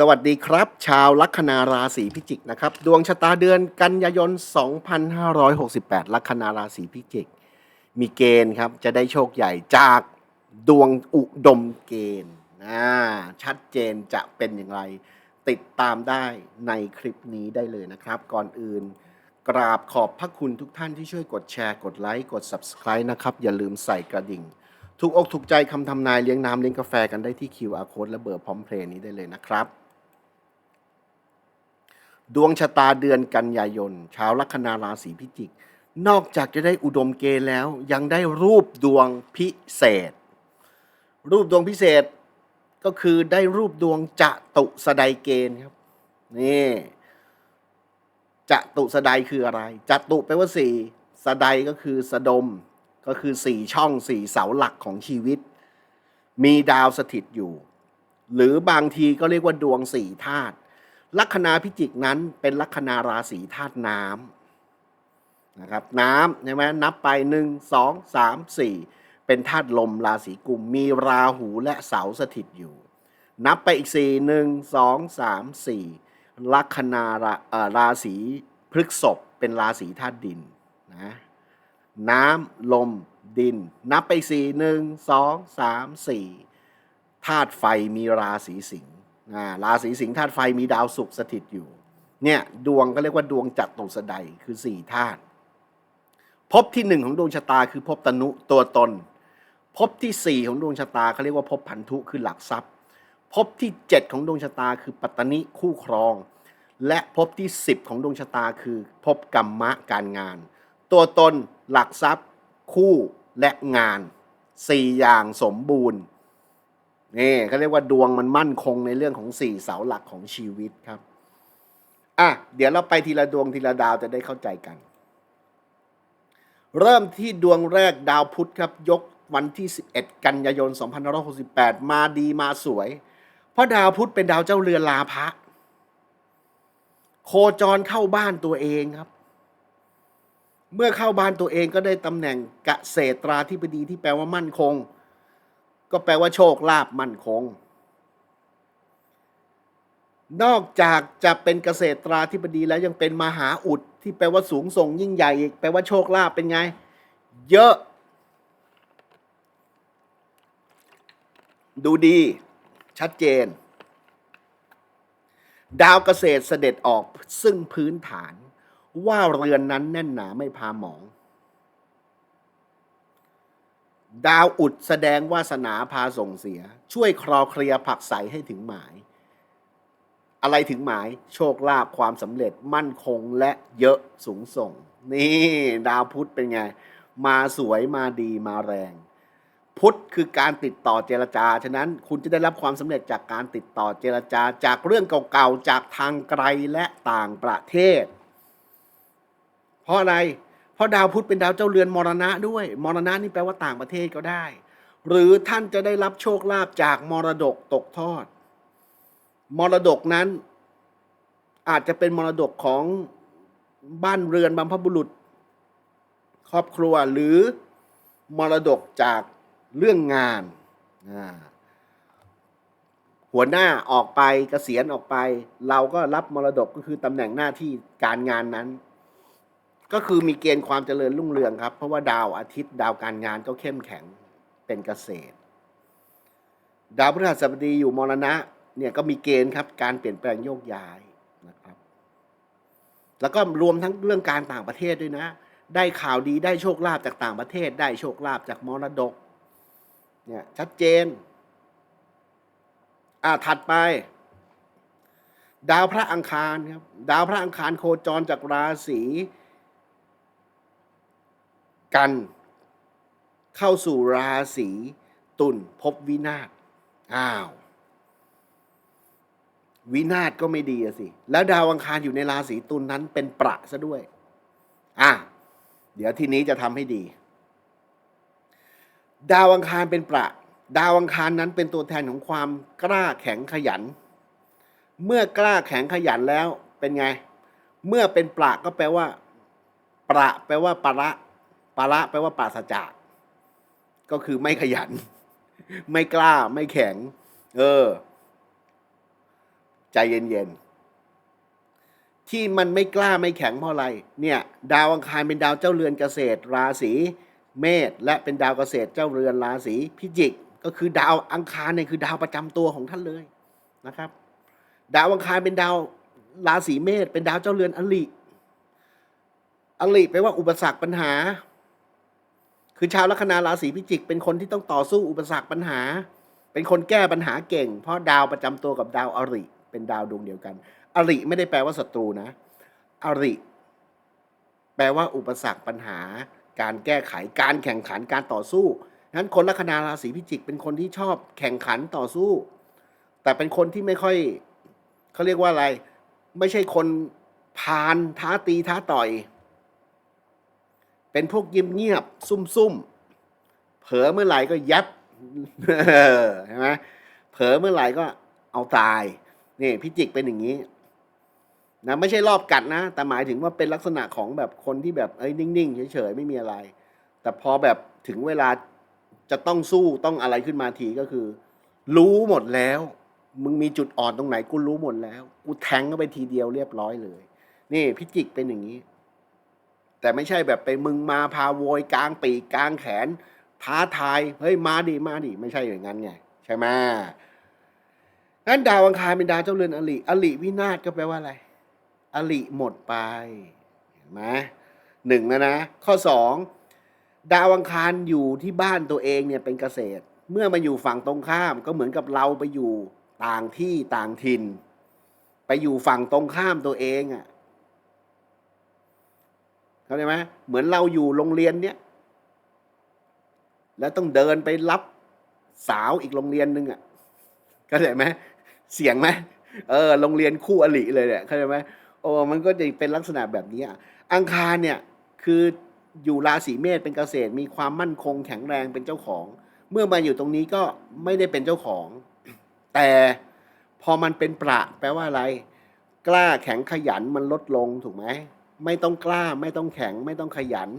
สวัสดีครับ ชาวลัคนาราศีพิจิกนะครับ ดวงชะตาเดือนกันยายน 2568 ลัคนาราศีพิจิก มีเกณฑ์ครับ จะได้โชคใหญ่จากดวงอุดมเกณฑ์นะชัดเจนจะเป็นอย่างไร ติดตามได้ในคลิปนี้ได้เลยนะครับ ก่อนอื่น กราบขอบพระคุณทุกท่านที่ช่วยกดแชร์กดไลค์กด Subscribe นะครับ อย่าลืมใส่กระดิ่งถูกอกถูกใจคำทำนายเลี้ยงน้ำเลี้ยงกาแฟกันได้ที่ QR Code และเบอร์พร้อมเพลย์นี้ได้เลยนะครับ ดวงชะตาเดือนกันยายน ชาวลัคนาราศีพิจิก นอกจากจะได้อุดมเกณฑ์แล้ว ยังได้รูปดวงพิเศษ รูปดวงพิเศษก็คือได้รูปดวงจะตุสดายเกณฑ์ครับนี่จะตุสดายคืออะไรจะตุแปลว่าสี่สดายก็คือสะดม ก็คือสี่ช่องสี่เสาหลักของชีวิต มีดาวสถิตอยู่ หรือบางทีก็เรียกว่าดวงสี่ธาตุ ลัคนาพิจิกนั้นเป็นลัคนาราศีธาตุน้ำนะครับน้ำใช่ไหมนับไปหนึ่งสองสามสี่เป็นธาตุลมราศีกุม มีราหูและเสาสถิตอยู่ นับไปอีกสี่หนึ่งสองสามสี่ลัคนาราราศีพฤกษภเป็นราศีธาตุดินนะน้ำลมดิน นับไปสี่หนึ่งสองสามสี่ธาตุไฟมีราศีสิงห์ ราศีสิงห์ธาตุไฟมีดาวศุกร์สถิตอยู่ เนี่ยดวงก็เรียกว่าดวงจัตุสดัยคือสี่ธาตุภพที่หนึ่งของดวงชะตาคือภพตนุตัวตนภพที่สี่ของดวงชะตาเขาเรียกว่าภพพันธุคือหลักทรัพย์ภพที่เจ็ดของดวงชะตาคือปัตตนิคู่ครอง และภพที่สิบของดวงชะตาคือภพกรรมะการงาน ตัวตนหลักทรัพย์ คู่และงานสี่อย่างสมบูรณ์ นี่เขาเรียกว่าดวงมันมั่นคงในเรื่องของสี่เสาหลักของชีวิตครับ อะ เดี๋ยวเราไปทีละดวงทีละดาวจะได้เข้าใจกัน เริ่มที่ดวงแรกดาวพุธครับ ยกวันที่ 11 กันยายน 2568 มาดีมาสวย เพราะดาวพุธเป็นดาวเจ้าเรือลาภะโคจรเข้าบ้านตัวเองครับ เมื่อเข้าบ้านตัวเองก็ได้ตำแหน่งกเกษตราธิบดีที่แปลว่ามั่นคง ก็แปลว่าโชคลาภมั่นคง นอกจากจะเป็นเกษตราธิบดีแล้วยังเป็นมหาอุดที่แปลว่าสูงส่งยิ่งใหญ่อีกแปลว่าโชคลาภเป็นไง เยอะ ดูดี ชัดเจน ดาวเกษตรเสด็จออกซึ่งพื้นฐาน ว่าเรือนนั้นแน่นหนาไม่พาหมอง ดาวอุดแสดงวาสนาพาส่งเสีย ช่วยคลอเคลียผักใสให้ถึงหมาย อะไรถึงหมายโชคลาภความสำเร็จมั่นคงและเยอะสูงส่ง นี่ ดาวพุธเป็นไง มาสวยมาดีมาแรง พุธคือการติดต่อเจรจา ฉะนั้นคุณจะได้รับความสำเร็จจากการติดต่อเจรจา จากเรื่องเก่าๆ จากทางไกลและต่างประเทศ เพราะอะไร เพราะดาวพุธเป็นดาวเจ้าเรือนมรณะด้วย มรณะนี่แปลว่าต่างประเทศก็ได้ หรือท่านจะได้รับโชคลาภจากมรดกตกทอด มรดกนั้นอาจจะเป็นมรดกของบ้านเรือนบรรพบุรุษ ครอบครัวหรือมรดกจากเรื่องงาน หัวหน้าออกไปเกษียณออกไป เราก็รับมรดกก็คือตำแหน่งหน้าที่การงานนั้น ก็คือมีเกณฑ์ความเจริญรุ่งเรืองครับ เพราะว่าดาวอาทิตย์ดาวการงานก็เข้มแข็งเป็นเกษตร ดาวพฤหัสบดีอยู่มรณะเนี่ยก็มีเกณฑ์ครับการเปลี่ยนแปลงโยกย้ายนะครับ แล้วก็รวมทั้งเรื่องการต่างประเทศด้วยนะ ได้ข่าวดีได้โชคลาภจากต่างประเทศ ได้โชคลาภจากมรดกเนี่ยชัดเจน อ่าถัดไป ดาวพระอังคารครับ ดาวพระอังคารโคจรจากราศี กันเข้าสู่ราศีตุลภพวินาศอ้าว วินาศก็ไม่ดีสิ แล้วดาวอังคารอยู่ในราศีตุลนั้นเป็นประซะด้วย อะ เดี๋ยวทีนี้จะทำให้ดี ดาวอังคารเป็นประ ดาวอังคารนั้นเป็นตัวแทนของความกล้าแข็งขยัน เมื่อกล้าแข็งขยันแล้วเป็นไง เมื่อเป็นประก็แปลว่า ประแปลว่าประ ประแปลว่าปราศจากก็คือไม่ขยัน ไม่กล้าไม่แข็ง เออ ใจเย็นๆ ที่มันไม่กล้าไม่แข็งเพราะอะไร เนี่ย ดาวอังคารเป็นดาวเจ้าเรือนเกษตร ราศีเมษและเป็นดาวเกษตรเจ้าเรือนราศีพิจิก ก็คือดาวอังคารเนี่ยคือดาวประจำตัวของท่านเลยนะครับ ดาวอังคารเป็นดาวราศีเมษเป็นดาวเจ้าเรือนอลิอลิแปลว่าอุปสรรคปัญหา คือชาวลัคนาราศีพิจิก เป็นคนที่ต้องต่อสู้อุปสรรคปัญหา เป็นคนแก้ปัญหาเก่ง เพราะดาวประจำตัวกับดาวอริ เป็นดาวดวงเดียวกัน อริไม่ได้แปลว่าศัตรูนะอริ แปลว่าอุปสรรคปัญหา การแก้ไขการแข่งขันการต่อสู้งั้นคนลัคนาราศีพิจิก เป็นคนที่ชอบแข่งขันต่อสู้ แต่เป็นคนที่ไม่ค่อยเขาเรียกว่าอะไร ไม่ใช่คนพาลท้าตีท้าต่อย เป็นพวกเงียบเงียบๆซุ่มๆเผลอเมื่อไหร่ก็ยับใช่ไหมเผลอเมื่อไหร่ก็เอาตายนี่พิจิกเป็นอย่างนี้นะไม่ใช่รอบกัดนะ แต่หมายถึงว่าเป็นลักษณะของแบบคนที่แบบเอ้ยนิ่งๆเฉยๆไม่มีอะไร แต่พอแบบถึงเวลาจะต้องสู้ต้องอะไรขึ้นมาทีก็คือ รู้หมดแล้ว มึงมีจุดอ่อนตรงไหนกูรู้หมดแล้ว กูแทงเข้าไปทีเดียวเรียบร้อยเลย นี่พิจิกเป็นอย่างนี้ แต่ไม่ใช่แบบไปมึงมาพาโวยกลางปีกกลางแขน ท้าทายเฮ้ยมาดิมาดิไม่ใช่อย่างนั้นไงใช่ไหมงั้นดาวอังคารเป็นดาวเจ้าเรือนอลิอลิวินาศก็แปลว่าอะไรอลิหมดไปเห็นไหมหนึ่งนะนะ ข้อสองดาวอังคารอยู่ที่บ้านตัวเองเนี่ยเป็นเกษตร เมื่อมาอยู่ฝั่งตรงข้ามก็เหมือนกับเราไปอยู่ต่างที่ต่างถิ่น ไปอยู่ฝั่งตรงข้ามตัวเองอะ่ะ เข้าใจไหมเหมือนเราอยู่โรงเรียนเนี้ยแล้วต้องเดินไปรับสาวอีกโรงเรียนหนึ่งอะเข้าใจไหมเสียงไหมเออโรงเรียนคู่อริเลยเนี่ยเข้าใจไหมโอ้มันก็จะเป็นลักษณะแบบนี้อะอังคารเนี่ยคืออยู่ราศีเมษเป็นเกษตร มีความมั่นคงแข็งแรงเป็นเจ้าของ เมื่อมาอยู่ตรงนี้ก็ไม่ได้เป็นเจ้าของ แต่พอมันเป็นประแปลว่าอะไร กล้าแข็งขยันมันลดลงถูกไหม ไม่ต้องกล้าไม่ต้องแข็ง ไม่ต้องขยัน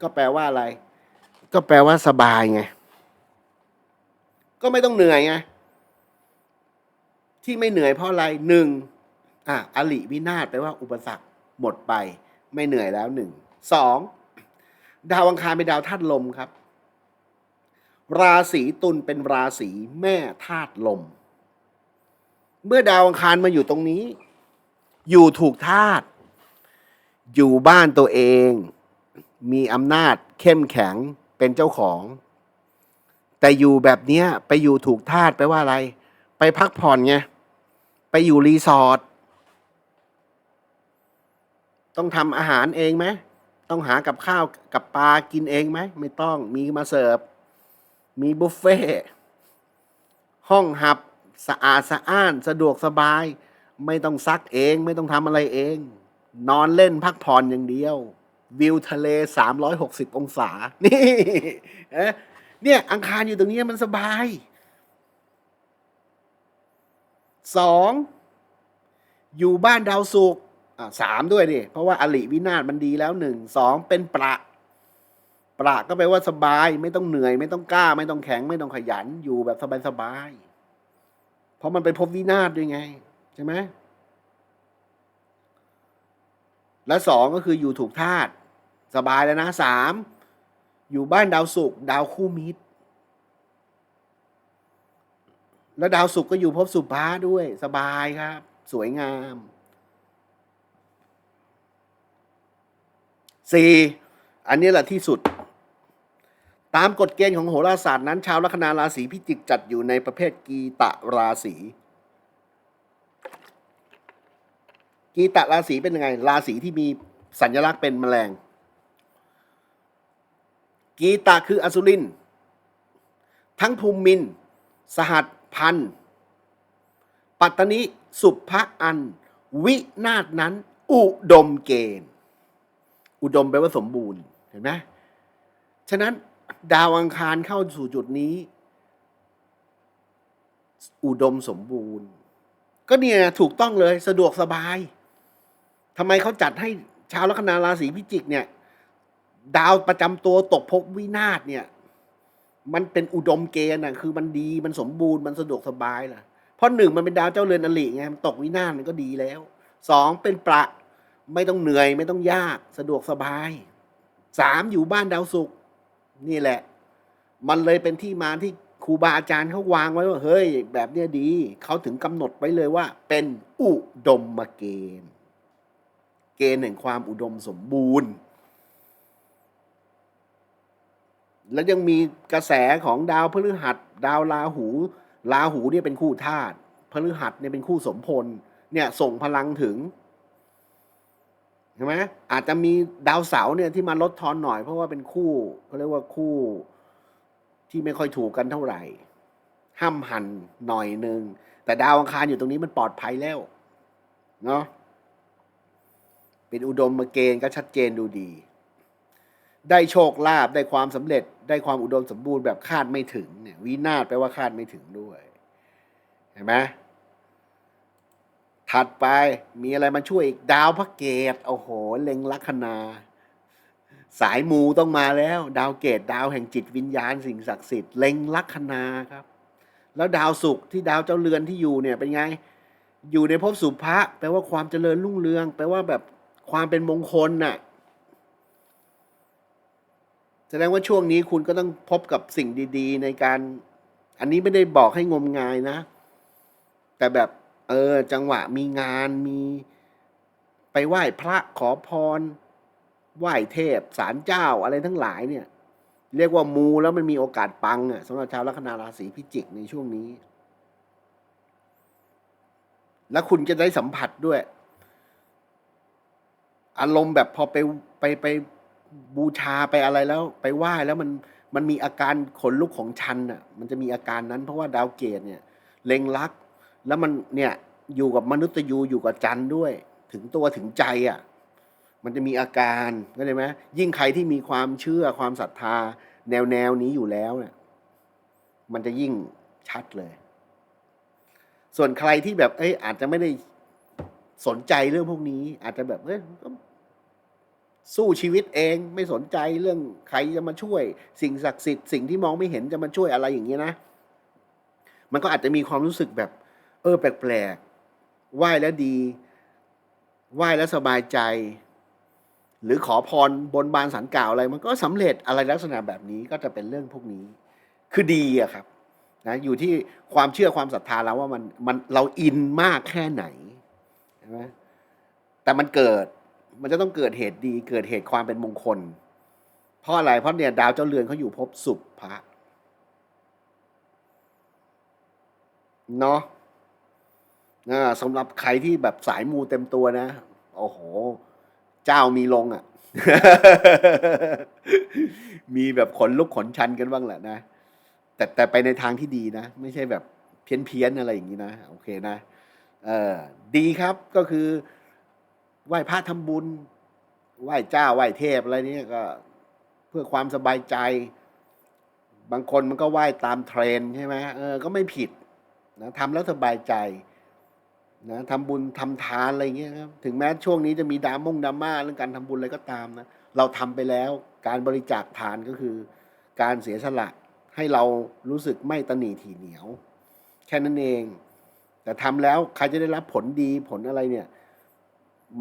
ก็แปลว่าอะไร ก็แปลว่าสบายไง ก็ไม่ต้องเหนื่อยไง ที่ไม่เหนื่อยเพราะอะไรหนึ่งอะอลิวินาศแปลว่าอุปสรรคหมดไป ไม่เหนื่อยแล้วหนึ่งสองดาวอังคารเป็นดาวธาตุลมครับ ราศีตุลเป็นราศีแม่ธาตุลม เมื่อดาวอังคารมาอยู่ตรงนี้ อยู่ถูกธาตุ อยู่บ้านตัวเอง มีอำนาจเข้มแข็งเป็นเจ้าของ แต่อยู่แบบนี้ไปอยู่ถูกธาตุแปว่าอะไร ไปพักผ่อนไง ไปอยู่รีสอร์ทต้องทำอาหารเองไหมต้องหากับข้าวกับปลากินเองไหมไม่ต้องมีมาเสิร์ฟ มีบุฟเฟ่ห้องหับสะอาดสะอ้านสะดวกสบาย ไม่ต้องซักเอง ไม่ต้องทำอะไรเอง นอนเล่นพักผ่อนอย่างเดียว วิวทะเล 360 องศา นี่เอ๊ะเนี่ยอังคารอยู่ตรงนี้มันสบายสองอยู่บ้านดาวศุกอะสามด้วยดิเพราะว่าอลิวินาศมันดีแล้วหนึ่งสองเป็นประ ประก็แปลว่าสบาย ไม่ต้องเหนื่อย ไม่ต้องกล้า ไม่ต้องแข็ง ไม่ต้องขยันอยู่แบบสบายๆเพราะมันเป็นภพวินาศด้วยไง ใช่ไหม และสองก็คืออยู่ถูกธาตุสบายแล้วนะสามอยู่บ้านดาวศุกร์ดาวคู่มิตร แล้วดาวศุกร์ก็อยู่ภพสุภาด้วยสบายครับ สวยงามสี่อันนี้แหละที่สุด ตามกฎเกณฑ์ของโหราศาสตร์นั้น ชาวลัคนาราศีพิจิกจัดอยู่ในประเภทกีตะราศี กีตะราศีเป็นยังไง ราศีที่มีสัญลักษณ์เป็นแมลง กีตะคืออสุริน ทั้งภูมิน สหัสพัน ปัตตนิสุภะอัน วินาศนั้น อุดมเกณฑ์ อุดมแปลว่าสมบูรณ์เห็นไหมฉะนั้นดาวอังคารเข้าสู่จุดนี้ อุดมสมบูรณ์ ก็เนี่ยถูกต้องเลยสะดวกสบาย ทำไมเขาจัดให้ชาวลัคนาราศีพิจิกเนี่ย ดาวประจำตัวตกภพวินาศเนี่ย มันเป็นอุดมเกณฑ์น่ะคือมันดีมันสมบูรณ์มันสะดวกสบายล่ะเพราะหนึ่งมันเป็นดาวเจ้าเรือนอลิไงมันตกวินาศมันก็ดีแล้วสองเป็นประไม่ต้องเหนื่อยไม่ต้องยากสะดวกสบายสามอยู่บ้านดาวศุกร์นี่แหละ มันเลยเป็นที่มาที่ครูบาอาจารย์เขาวางไว้ว่า เฮ้ย แบบเนี้ยดี เขาถึงกำหนดไว้เลยว่า เป็นอุดมเกณฑ์ เกณฑ์แห่งความอุดมสมบูรณ์ แล้วยังมีกระแสของดาวพฤหัส ดาวราหู ราหูเนี่ยเป็นคู่ธาตุพฤหัสเนี่ยเป็นคู่สมพลเนี่ยส่งพลังถึงใช่ไหมอาจจะมีดาวเสาเนี่ยที่มาลดทอนหน่อยเพราะว่าเป็นคู่เขาเรียกว่าคู่ที่ไม่ค่อยถูกกันเท่าไหร่ ห้ามหันหน่อยหนึ่งแต่ดาวอังคารอยู่ตรงนี้มันปลอดภัยแล้ว เนาะ เป็นอุดมมาเกณฑ์ก็ชัดเจนดูดี ได้โชคลาภได้ความสำเร็จ ได้ความอุดมสมบูรณ์แบบคาดไม่ถึงเนี่ยวินาศแปลว่าคาดไม่ถึงด้วยเห็นไหมถัดไปมีอะไรมาช่วยอีกดาวพระเกตโอ้โหเล็งลัคนา สายมูต้องมาแล้ว ดาวเกตดาวแห่งจิตวิญญาณสิ่งศักดิ์สิทธิ์เล็งลัคนาครับ แล้วดาวศุกร์ที่ดาวเจ้าเรือนที่อยู่เนี่ยเป็นไง อยู่ในภพสุภะแปลว่าความเจริญรุ่งเรือง แปลว่าแบบ ความเป็นมงคลน่ะแสดงว่าช่วงนี้คุณก็ต้องพบกับสิ่งดี ๆ ในการ อันนี้ไม่ได้บอกให้งมงายนะ แต่แบบเออ จังหวะมีงานมี ไปไหว้พระขอพร ไหว้เทพศาลเจ้าอะไรทั้งหลายเนี่ย เรียกว่ามูแล้วมันมีโอกาสปังอะสำหรับชาวลัคนาราศีพิจิกในช่วงนี้ แล้วคุณจะได้สัมผัสด้วย อารมณ์แบบพอไปไปไปบูชาไปอะไรแล้ว ไปไหว้แล้วมันมันมีอาการขนลุกของชันอะมันจะมีอาการนั้น เพราะว่าดาวเกตเนี่ยเล็งรัก แล้วมันเนี่ยอยู่กับมนุษย์ยูอยู่กับจันด้วย ถึงตัวถึงใจอะมันจะมีอาการเข้าใจไหมยิ่งใครที่มีความเชื่อความศรัทธา แนวแนวนี้อยู่แล้วเนี่ยมันจะยิ่งชัดเลย ส่วนใครที่แบบเอ้ยอาจจะไม่ได้สนใจเรื่องพวกนี้ อาจจะแบบเอ้ยก็ สู้ชีวิตเองไม่สนใจเรื่องใครจะมาช่วย สิ่งศักดิ์สิทธิ์สิ่งที่มองไม่เห็นจะมาช่วยอะไรอย่างเงี้นะ มันก็อาจจะมีความรู้สึกแบบ เออ แปลกๆไหว้แล้วดีไหว้แล้วสบายใจ หรือขอพรบนบานสันกล่าวอะไร มันก็สำเร็จอะไรลักษณะแบบนี้ก็จะเป็นเรื่องพวกนี้ คือดีอะครับนะอยู่ที่ความเชื่อความศรัทธาเราว่ามันมันเราอินมากแค่ไหนใช่ไหมแต่มันเกิด มันจะต้องเกิดเหตุดี เกิดเหตุความเป็นมงคล เพราะอะไรเพราะเนี่ยดาวเจ้าเรือนเขาอยู่ภพสุภะเนาะนะสำหรับใครที่แบบสายมูเต็มตัวนะ โอ้โห เจ้ามีลงอะ่ะ มีแบบขนลุกขนชันกันบ้างแหละนะ แต่แต่ไปในทางที่ดีนะ ไม่ใช่แบบเพี้ยนเพี้ยนอะไรอย่างนี้นะ โอเคนะ เออดีครับก็คือ ไหว้พระทำบุญ ไหว้เจ้า ไหว้เทพอะไรนี้ก็เพื่อความสบายใจ บางคนมันก็ไหว้ตามเทรนใช่ไหมเออ ก็ไม่ผิดนะทำแล้วสบายใจนะทำบุญทำทานอะไรเงี้ยครับ ถึงแม้ช่วงนี้จะมีดามงดราม่าเรื่องการทำบุญอะไรก็ตามนะ เราทำไปแล้ว การบริจาคทานก็คือ การเสียสละให้เรารู้สึกไม่ตนีถี่เหนียว แค่นั้นเอง แต่ทำแล้วใครจะได้รับผลดีผลอะไรเนี่ย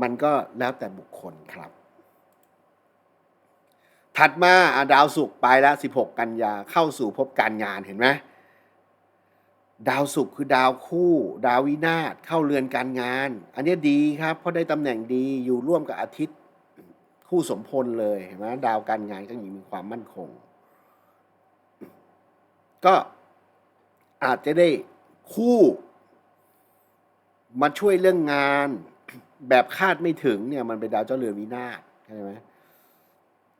มันก็แล้วแต่บุคคลครับ ถัดมาดาวศุกร์ไปแล้ว 16 กันยาเข้าสู่ภพการงานเห็นไหมดาวศุกร์คือดาวคู่ ดาววินาศเข้าเรือนการงาน อันนี้ดีครับ เพราะได้ตำแหน่งดีอยู่ร่วมกับอาทิตย์คู่สมพลเลยเห็นไหมดาวการงานก็ยิ่งมีความมั่นคง ก็อาจจะได้คู่มาช่วยเรื่องงาน แบบคาดไม่ถึงเนี่ยมันเป็นดาวเจ้าเรือนวินาศใช่ไหม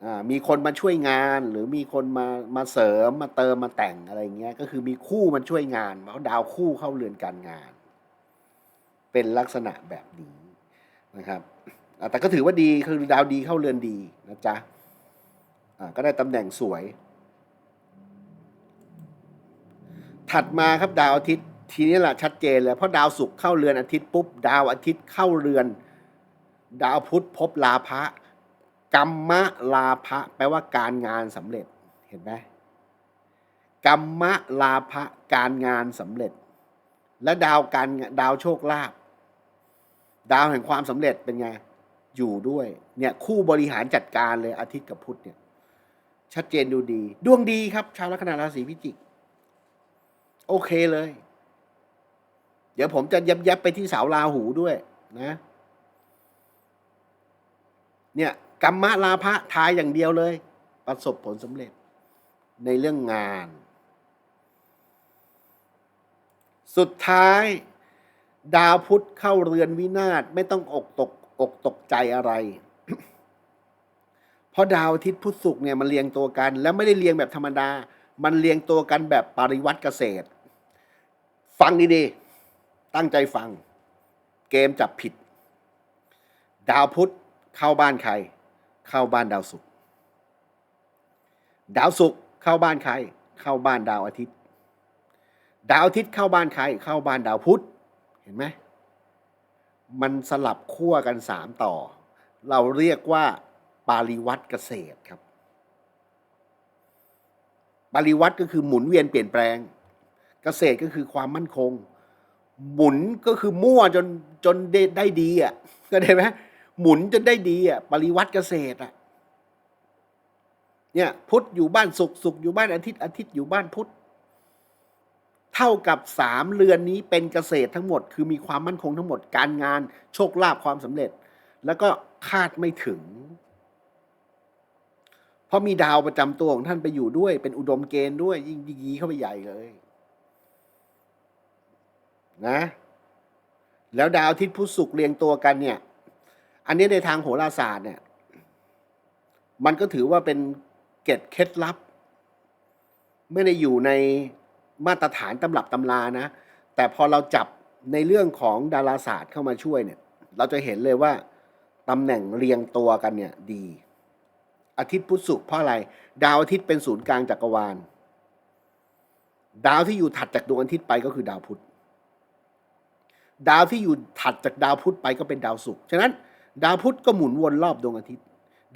อ่ามีคนมาช่วยงานหรือมีคนมามาเสริมมาเติมมาแต่งอะไรเงี้ยก็คือมีคู่มันช่วยงานเพราะดาวคู่เข้าเรือนการงาน เป็นลักษณะแบบนี้นะครับแต่ก็ถือว่าดีคือดาวดีเข้าเรือนดีนะจ๊ะอ่าก็ได้ตำแหน่งสวย ถัดมาครับดาวอาทิตย์ ทีนี้แหละชัดเจนเลยเพราะดาวศุกร์เข้าเรือนอาทิตย์ปุ๊บ ดาวอาทิตย์เข้าเรือน ดาวพุธพบลาภะกรรมะลาภะแปลว่าการงานสำเร็จเห็นไหมกรรมะลาภะการงานสำเร็จ และดาวการดาวโชคลาภดาวแห่งความสำเร็จเป็นไงอยู่ด้วย เนี่ยคู่บริหารจัดการเลยอาทิตย์กับพุธเนี่ยชัดเจนดูดี ดวงดีครับ ชาวลัคนาราศีพิจิก โอเคเลย เดี๋ยวผมจะยับยับไปที่เสาราหูด้วยนะ เนี่ยกรรมะลาภะทายอย่างเดียวเลย ประสบผลสำเร็จในเรื่องงาน สุดท้าย ดาวพุธเข้าเรือนวินาศไม่ต้องอกตกอกตกใจอะไร เพราะดาวอาทิตย์พุธศุกร์เนี่ยมันเรียงตัวกัน แล้วไม่ได้เรียงแบบธรรมดา มันเรียงตัวกันแบบปริวัติเกษตร ฟังดีๆ ตั้งใจฟัง เกมจับผิด ดาวพุธเข้าบ้านใคร เข้าบ้านดาวศุกร์ดาวศุกร์เข้าบ้านใคร เข้าบ้านดาวอาทิตย์ ดาวอาทิตย์เข้าบ้านใคร เข้าบ้านดาวพุธเห็นไหมมันสลับขั้วกันสามต่อ เราเรียกว่าปาริวัตเกษตรครับ ปาริวัตก็คือหมุนเวียนเปลี่ยนแปลง เกษตรก็คือความมั่นคง หมุนก็คือมั่วจนจนได้ได้ดีอะก็ได้ไหมหมุนจนได้ดีอะปริวัติเกษตรอะเนี่ยพุทธอยู่บ้านศุกร์ศุกร์อยู่บ้านอาทิตย์อาทิตย์อยู่บ้านพุทธเท่ากับสามเรือนนี้เป็นเกษตรทั้งหมด คือมีความมั่นคงทั้งหมดการงานโชคลาภความสำเร็จ แล้วก็คาดไม่ถึง เพราะมีดาวประจำตัวของท่านไปอยู่ด้วย เป็นอุดมเกณฑ์ด้วยยิ่งยีเข้าไปใหญ่เลย นะ แล้วดาวอาทิตย์พุธศุกร์เรียงตัวกันเนี่ย อันนี้ในทางโหราศาสตร์เนี่ย มันก็ถือว่าเป็นเกร็ดเคล็ดลับ ไม่ได้อยู่ในมาตรฐานตำรับตำรานะ แต่พอเราจับในเรื่องของดาราศาสตร์เข้ามาช่วยเนี่ย เราจะเห็นเลยว่าตำแหน่งเรียงตัวกันเนี่ยดี อาทิตย์พุธศุกร์เพราะอะไร ดาวอาทิตย์เป็นศูนย์กลางจักรวาล ดาวที่อยู่ถัดจากดวงอาทิตย์ไปก็คือดาวพุธ ดาวที่อยู่ถัดจากดาวพุธไปก็เป็นดาวศุกร์ฉะนั้น ดาวพุธก็หมุนวนรอบดวงอาทิตย์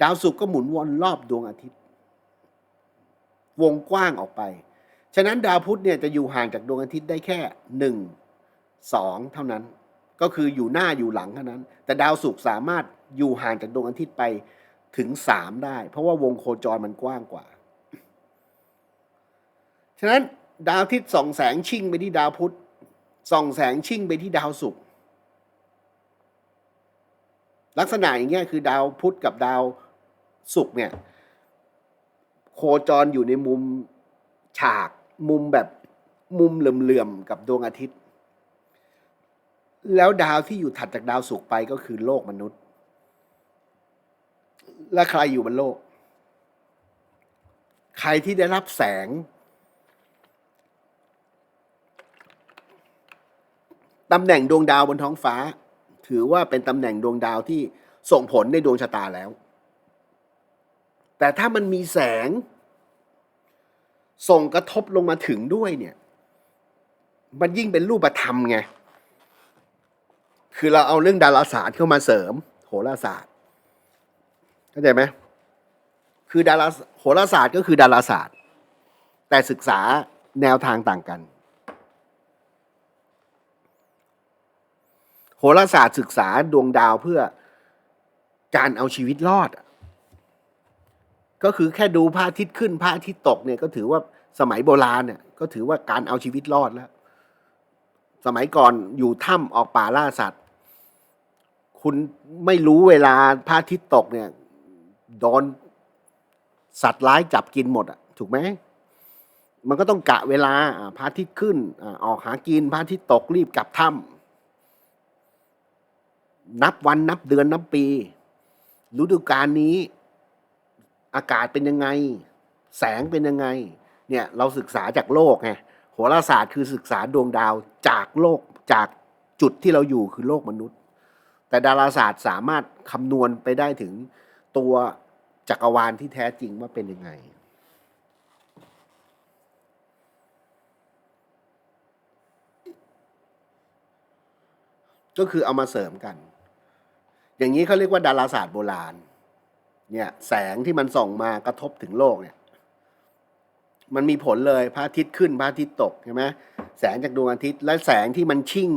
ดาวศุกร์ก็หมุนวนรอบดวงอาทิตย์ วงกว้างออกไป ฉะนั้นดาวพุธเนี่ยจะอยู่ห่างจากดวงอาทิตย์ได้แค่หนึ่งสองเท่านั้น ก็คืออยู่หน้าอยู่หลังเท่านั้น แต่ดาวศุกร์สามารถอยู่ห่างจากดวงอาทิตย์ไปถึงสามได้ เพราะว่าวงโคจรมันกว้างกว่า ฉะนั้นดาวอาทิตย์ส่องแสงชิ่งไปที่ดาวพุธ ส่องแสงชิ่งไปที่ดาวศุกร์ลักษณะอย่างเงี้ยคือดาวพุธกับดาวศุกร์เนี่ย โคจรอยู่ในมุมฉากมุมแบบมุมเหลื่อมๆกับดวงอาทิตย์ แล้วดาวที่อยู่ถัดจากดาวศุกร์ไปก็คือโลกมนุษย์ และใครอยู่บนโลก ใครที่ได้รับแสง ตำแหน่งดวงดาวบนท้องฟ้า ถือว่าเป็นตำแหน่งดวงดาวที่ส่งผลในดวงชะตาแล้ว แต่ถ้ามันมีแสง ส่งกระทบลงมาถึงด้วยเนี่ย มันยิ่งเป็นรูปธรรมไง คือเราเอาเรื่องดาราศาสตร์เข้ามาเสริม โหราศาสตร์เข้าใจไหมคือดาราโหราศาสตร์ก็คือดาราศาสตร์ แต่ศึกษาแนวทางต่างกัน โหราศาสตร์ศึกษาดวงดาวเพื่อการเอาชีวิตรอด ก็คือแค่ดูพระอาทิตย์ขึ้นพระอาทิตย์ตกเนี่ยก็ถือว่าสมัยโบราณเนี่ยก็ถือว่าการเอาชีวิตรอดแล้ว สมัยก่อนอยู่ถ้ำออกป่าล่าสัตว์ คุณไม่รู้เวลาพระอาทิตย์ตกเนี่ยโดนสัตว์ร้ายจับกินหมดอะ ถูกไหมมันก็ต้องกะเวลาพระอาทิตย์ขึ้นออกหากินพระอาทิตย์ตกรีบกลับถ้ำ นับวันนับเดือนนับปี ฤดูกาลนี้ อากาศเป็นยังไง แสงเป็นยังไง เนี่ยเราศึกษาจากโลกไงโหราศาสตร์คือศึกษาดวงดาวจากโลกจากจุดที่เราอยู่คือโลกมนุษย์ แต่ดาราศาสตร์สามารถคำนวณไปได้ถึงตัวจักรวาลที่แท้จริงว่าเป็นยังไง ก็คือเอามาเสริมกัน อย่างนี้เขาเรียกว่าดาราศาสตร์โบราณ เนี่ยแสงที่มันส่องมากระทบถึงโลกเนี่ย มันมีผลเลยพระอาทิตย์ขึ้นพระอาทิตย์ตกใช่ไหมแสงจากดวงอาทิตย์ และแสงที่มันชิ่ง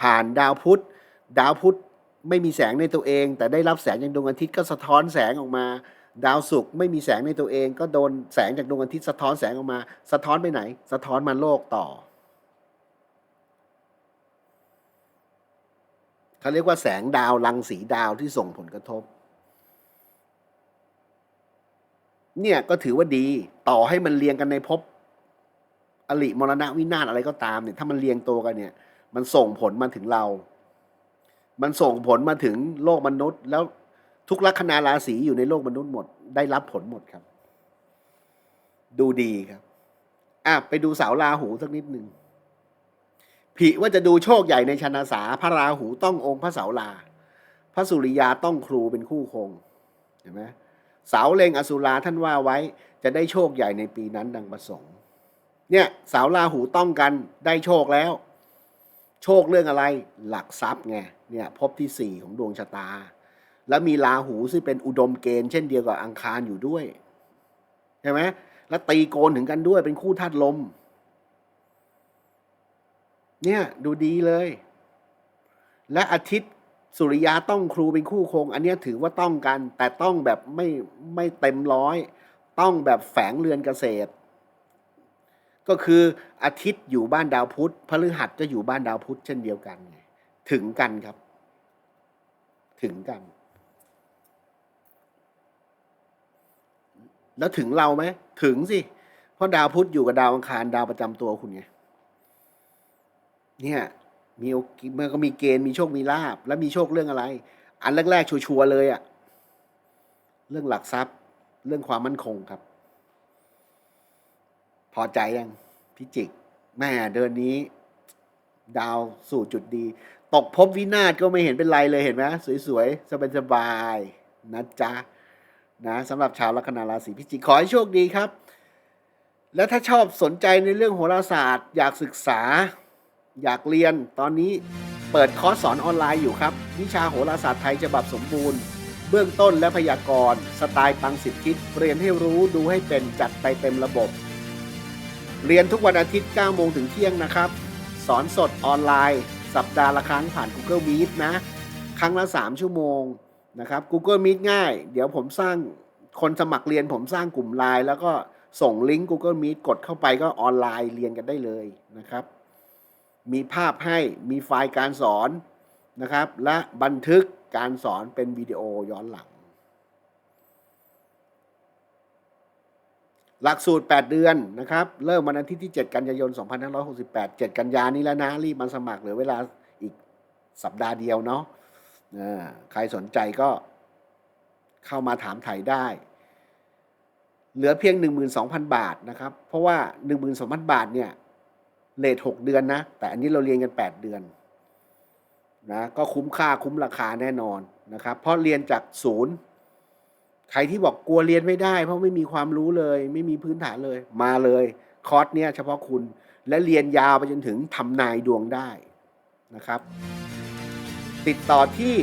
ผ่านดาวพุธ ดาวพุธไม่มีแสงในตัวเอง แต่ได้รับแสงจากดวงอาทิตย์ก็สะท้อนแสงออกมา ดาวศุกร์ไม่มีแสงในตัวเอง ก็โดนแสงจากดวงอาทิตย์สะท้อนแสงออกมา สะท้อนไปไหน สะท้อนมาโลกต่อ เขาเรียกว่าแสงดาวรังสีดาวที่ส่งผลกระทบ เนี่ยก็ถือว่าดีต่อให้มันเรียงกันในภพอลิมรณะวินาศอะไรก็ตามเนี่ยถ้ามันเรียงตัวกันเนี่ย มันส่งผลมาถึงเรา มันส่งผลมาถึงโลกมนุษย์ แล้วทุกลัคนาราศีอยู่ในโลกมนุษย์หมด ได้รับผลหมดครับ ดูดีครับอะไปดูเสาราหูสักนิดหนึ่ง ผิว่าจะดูโชคใหญ่ในชนาสาพระราหูต้ององค์พระเสาราพระสุริยาต้องครูเป็นคู่คงเห็นไหมเสาเลงอสุราท่านว่าไว้จะได้โชคใหญ่ในปีนั้นดังประสงค์ เนี่ยเสาราหูต้องกันได้โชคแล้ว โชคเรื่องอะไรหลักทรัพย์ไงเนี่ยพบที่สี่ของดวงชะตา แล้วมีราหูซึ่งเป็นอุดมเกณฑ์เช่นเดียวกับอังคารอยู่ด้วยใช่ไหมแล้วตีโกนถึงกันด้วยเป็นคู่ธาตุลม เนี่ยดูดีเลย และอาทิตย์สุริยาต้องครูเป็นคู่คง อันนี้ถือว่าต้องกัน แต่ต้องแบบไม่ไม่เต็มร้อย ต้องแบบแฝงเรือนเกษตร ก็คืออาทิตย์อยู่บ้านดาวพุธพฤหัสก็อยู่บ้านดาวพุธเช่นเดียวกันไงถึงกันครับ ถึงกัน แล้วถึงเราไหมถึงสิเพราะดาวพุธอยู่กับดาวอังคารดาวประจำตัวคุณไง เนี่ยมีโอเมื่อก็มีเกณฑ์มีโชคมีลาบแล้วมีโชคเรื่องอะไร อันแรกๆชัวร์ๆเลยอะเรื่องหลักทรัพย์ เรื่องความมั่นคงครับ พอใจยังพิจิกแม่เดือนนี้ ดาวสู่จุดดี ตกภพวินาศก็ไม่เห็นเป็นไรเลยเห็นไหมสวยๆสบายๆนะจ๊ะนะสำหรับชาวลัคนาราศีพิจิกขอให้โชคดีครับ และถ้าชอบสนใจในเรื่องโหราศาสตร์ อยากศึกษา อยากเรียนตอนนี้เปิดคอร์สสอนออนไลน์อยู่ครับ วิชาโหราศาสตร์ไทยฉบับสมบูรณ์ เบื้องต้นและพยากรณ์สไตล์ปังสิทธิทิศเรียนให้รู้ดูให้เป็นจัดไปเต็มระบบ เรียนทุกวันอาทิตย์ 9 โมงถึงเที่ยงนะครับ สอนสดออนไลน์ สัปดาห์ละครั้งผ่าน Google Meet นะ ครั้งละ 3 ชั่วโมงนะครับ Google Meet ง่าย เดี๋ยวผมสร้างคนสมัครเรียนผมสร้างกลุ่มไลน์แล้วก็ส่งลิงก์ Google Meet กดเข้าไปก็ออนไลน์เรียนกันได้เลยนะครับ มีภาพให้มีไฟล์การสอนนะครับ และบันทึกการสอนเป็นวิดีโอย้อนหลัง หลักสูตร 8 เดือนนะครับ เริ่มวันอาทิตย์ที่ 7 กันยายน 2568 7 กันยานี้แล้วนะ รีบมาสมัครเหลือเวลาอีกสัปดาห์เดียวเนาะใครสนใจก็เข้ามาถามไถ่ได้ เหลือเพียง 12,000 บาทนะครับ เพราะว่า 12,000 บาทเนี่ย เลท6เดือนนะ แต่อันนี้เราเรียนกัน 8 เดือนนะก็คุ้มค่าคุ้มราคาแน่นอนนะครับ เพราะเรียนจากศูนย์ใครที่บอกกลัวเรียนไม่ได้ เพราะไม่มีความรู้เลย ไม่มีพื้นฐานเลย มาเลยคอร์สเนี้ยเฉพาะคุณและเรียนยาวไปจนถึงทำนายดวงได้นะครับ ติดต่อที่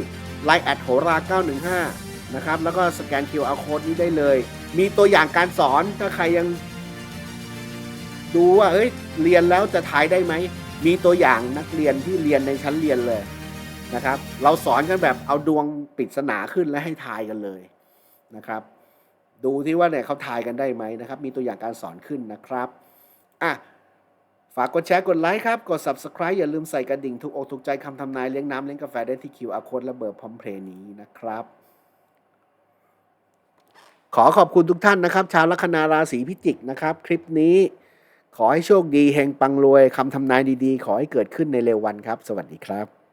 Line แอดโหรา915 นะครับ แล้วก็สแกน QR Code นี้ได้เลย มีตัวอย่างการสอนถ้าใครยัง ดูว่าเอ้ยเรียนแล้วจะทายได้ไหม มีตัวอย่างนักเรียนที่เรียนในชั้นเรียนเลยนะครับ เราสอนกันแบบเอาดวงปริศนาขึ้นและให้ทายกันเลยนะครับ ดูที่ว่าเนี่ยเขาทายกันได้ไหมนะครับ มีตัวอย่างการสอนขึ้นนะครับอะฝากกดแชร์กดไลค์ครับ กด subscribe อย่าลืมใส่กระดิ่งทุกอกถูกใจคำทำนายเลี้ยงน้ำเลี้ยงกาแฟได้ที่ QR code และเบอร์พร้อมเพลย์นี้นะครับ ขอขอบคุณทุกท่านนะครับ ชาวลัคนาราศีพิจิกนะครับ คลิปนี้ ขอให้โชคดีเฮงปังรวยคำทำนายดีๆ ขอให้เกิดขึ้นในเร็ววันครับ สวัสดีครับ